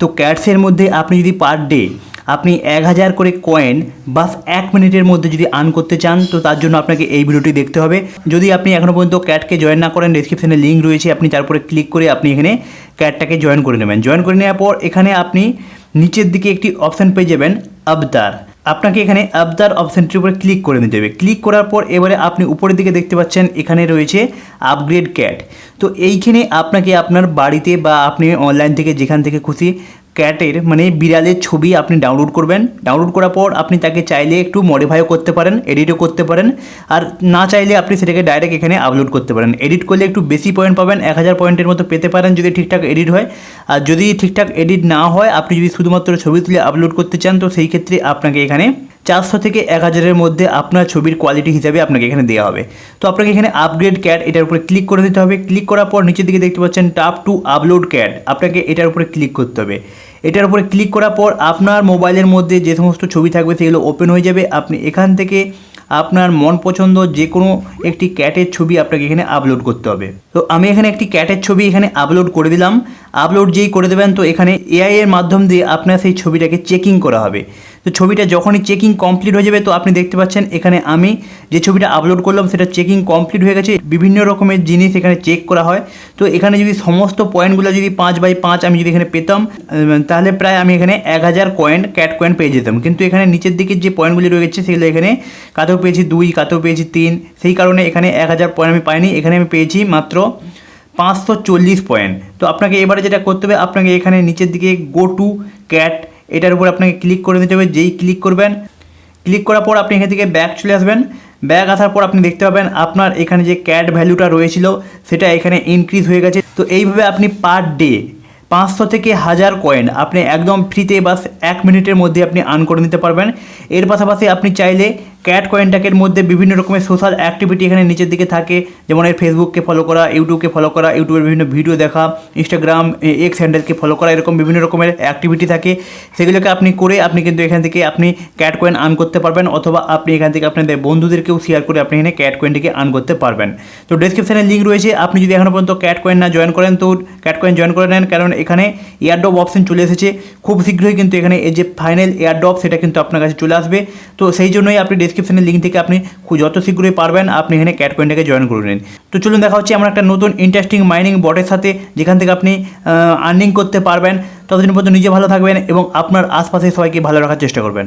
তো ক্যাটসের মধ্যে আপনি যদি পার ডে আপনি এক হাজার করে কয়েন বাস এক মিনিটের মধ্যে যদি আর্ন করতে চান, তো তার জন্য আপনাকে এই ভিডিওটি দেখতে হবে। যদি আপনি এখনও পর্যন্ত ক্যাটকে জয়েন না করেন ডিসক্রিপশানে লিঙ্ক রয়েছে, আপনি তারপরে ক্লিক করে আপনি এখানে ক্যাটটাকে জয়েন করে নেবেন। জয়েন করে নেওয়ার পর এখানে আপনি নিচের দিকে একটি অপশান পেয়ে যাবেন আবদার আপনাকে এখানে আবদার অপশানটির উপরে ক্লিক করে নিতে হবে। ক্লিক করার পর এবারে আপনি উপরের দিকে দেখতে পাচ্ছেন, এখানে রয়েছে আপগ্রেড ক্যাট তো এইখানে আপনাকে আপনার বাড়িতে বা আপনি অনলাইন থেকে যেখান থেকে খুশি ক্যাটের মানে বিড়ালের ছবি আপনি ডাউনলোড করবেন। ডাউনলোড করার পর আপনি তাকে চাইলে একটু মডিফাইও করতে পারেন এডিটও করতে পারেন। আর না চাইলে আপনি সেটাকে ডাইরেক্ট এখানে আপলোড করতে পারেন। এডিট করলে একটু বেশি পয়েন্ট পাবেন, এক হাজার পয়েন্টের মতো পেতে পারেন যদি ঠিকঠাক এডিট হয়। আর যদি ঠিকঠাক এডিট না হয়, আপনি যদি শুধুমাত্র ছবি তুলে আপলোড করতে চান, তো সেই ক্ষেত্রে আপনাকে এখানে চারশো থেকে এক হাজারের মধ্যে আপনার ছবির কোয়ালিটি হিসাবে আপনাকে এখানে দেওয়া হবে। তো আপনাকে এখানে আপগ্রেড ক্যাট এটার উপরে ক্লিক করে দিতে হবে। ক্লিক করার পর নিচের দিকে দেখতে পাচ্ছেন টাপ টু আপলোড ক্যাট আপনাকে এটার উপরে ক্লিক করতে হবে। এটার উপরে ক্লিক করার পর আপনার মোবাইলের মধ্যে যে সমস্ত ছবি থাকবে সেগুলো ওপেন হয়ে যাবে। আপনি এখান থেকে আপনার মন পছন্দ যে কোনো একটি ক্যাটের ছবি আপনাকে এখানে আপলোড করতে হবে। তো আমি এখানে একটি ক্যাটের ছবি এখানে আপলোড করে দিলাম। আপলোড যেই করে দেবেন তো এখানে এআই এর মাধ্যম দিয়ে আপনার সেই ছবিটাকে চেকিং করা হবে। তো ছবিটা যখনই চেকিং কমপ্লিট হয়ে যাবে, তো আপনি দেখতে পাচ্ছেন এখানে আমি যে ছবিটা আপলোড করলাম, সেটা চেকিং কমপ্লিট হয়ে গেছে। বিভিন্ন রকমের জিনিস এখানে চেক করা হয়। তো এখানে যদি সমস্ত পয়েন্টগুলো যদি পাঁচ বাই পাঁচ আমি যদি এখানে পেতাম তাহলে প্রায় আমি এখানে এক হাজার কয়েন ক্যাট কয়েন পেয়ে যেতাম। কিন্তু এখানে নিচের দিকে যে পয়েন্টগুলি রয়েছে, সেগুলো এখানে কাতেও পেয়েছি দুই, কাতেও পেয়েছি তিন। সেই কারণে এখানে এক হাজার পয়েন্ট আমি পাইনি। এখানে আমি পেয়েছি মাত্র পাঁচশো চল্লিশ পয়েন্ট তো আপনাকে এবারে যেটা করতে হবে, আপনাকে এখানে নিচের দিকে গো টু ক্যাট এটার উপর আপনাকে ক্লিক করে দিতে হবে, যেই ক্লিক করবেন ক্লিক করার পর আপনি এখান থেকে ব্যাক চলে আসবেন। ব্যাক আসার পর আপনি দেখতে পাবেন আপনার এখানে যে ক্যাট ভ্যালুটা রয়েছিল, সেটা এখানে ইনক্রিজ হয়ে গেছে। তো এইভাবে আপনি পার ডে পাঁচশো থেকে হাজার কয়েন আপনি একদম ফ্রিতে বাস এক মিনিটের মধ্যে আপনি আর্ন করে নিতে পারবেন। এর পাশাপাশি আপনি চাইলে ক্যাট কয়েনটাকের মধ্যে বিভিন্ন রকমের সোশ্যাল অ্যাক্টিভিটি এখানে নিচের দিকে থাকে। যেমন এর ফেসবুককে ফলো করা ইউটিউবকে ফলো করা ইউটিউবের বিভিন্ন ভিডিও দেখা ইনস্টাগ্রাম এক্স হ্যান্ডেলকে ফলো করা, এরকম বিভিন্ন রকমের অ্যাক্টিভিটি থাকে। সেগুলোকে আপনি করে আপনি কিন্তু এখান থেকে আপনি ক্যাট কয়েন আর্ন করতে পারবেন, অথবা আপনি এখান থেকে আপনাদের বন্ধুদেরকেও শেয়ার করে আপনি এখানে ক্যাট কয়েনটিকে আর্ন করতে পারবেন। তো ডেসক্রিপশানে লিঙ্ক রয়েছে। আপনি যদি এখনও পর্যন্ত ক্যাট কয়েন না জয়েন করেন, তো ক্যাট কয়েন জয়েন করে নেন, কারণ এখানে এয়ারড্রপ অপশন চলে এসেছে। খুব শীঘ্রই কিন্তু এখানে এই যে ফাইনাল এয়ারড্রপ সেটা কিন্তু আপনার কাছে চলে আসবে। তো সেই জন্যই আপনি ডিসক্রিপশনের লিঙ্ক থেকে আপনি যত শীঘ্রই পারবেন, আপনি এখানে ক্যাট কয়েনটাকে জয়েন করে নিন। তো চলুন দেখা হচ্ছে আমার একটা নতুন ইন্টারেস্টিং মাইনিং বটের সাথে, যেখান থেকে আপনি আর্নিং করতে পারবেন। ততদিন পর্যন্ত নিজে ভালো থাকবেন এবং আপনার আশপাশে সবাইকে ভালো রাখার চেষ্টা করবেন।